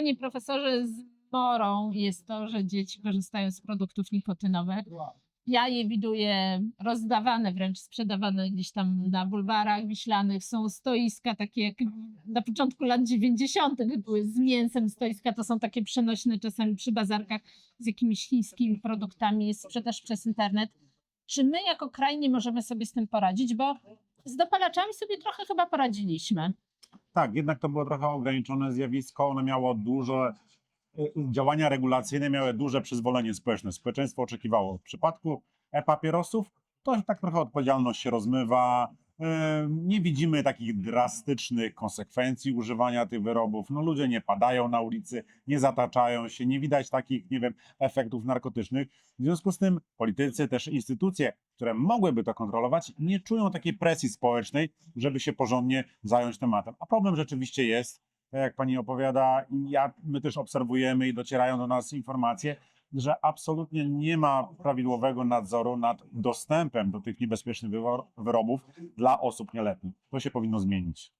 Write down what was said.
Panie profesorze, zmorą jest to, że dzieci korzystają z produktów nikotynowych. Ja je widuję rozdawane, wręcz sprzedawane gdzieś tam na bulwarach wiślanych. Są stoiska takie jak na początku lat 90. były z mięsem stoiska. To są takie przenośne czasami przy bazarkach z jakimiś chińskimi produktami, jest sprzedaż przez internet. Czy my jako kraj nie możemy sobie z tym poradzić? Bo z dopalaczami sobie trochę chyba poradziliśmy. Tak, jednak to było trochę ograniczone zjawisko. Ono miało duże y, działania regulacyjne, miały duże przyzwolenie społeczne. Społeczeństwo oczekiwało. W przypadku e-papierosów to tak trochę odpowiedzialność się rozmywa. Y, Nie widzimy takich drastycznych konsekwencji używania tych wyrobów. No, ludzie nie padają na ulicy, nie zataczają się, nie widać takich, nie wiem, efektów narkotycznych. W związku z tym politycy, też instytucje, które mogłyby to kontrolować, nie czują takiej presji społecznej, żeby się porządnie zająć tematem. A problem rzeczywiście jest, tak jak pani opowiada, ja, my też obserwujemy i docierają do nas informacje, że absolutnie nie ma prawidłowego nadzoru nad dostępem do tych niebezpiecznych wyrobów dla osób nieletnich. To się powinno zmienić.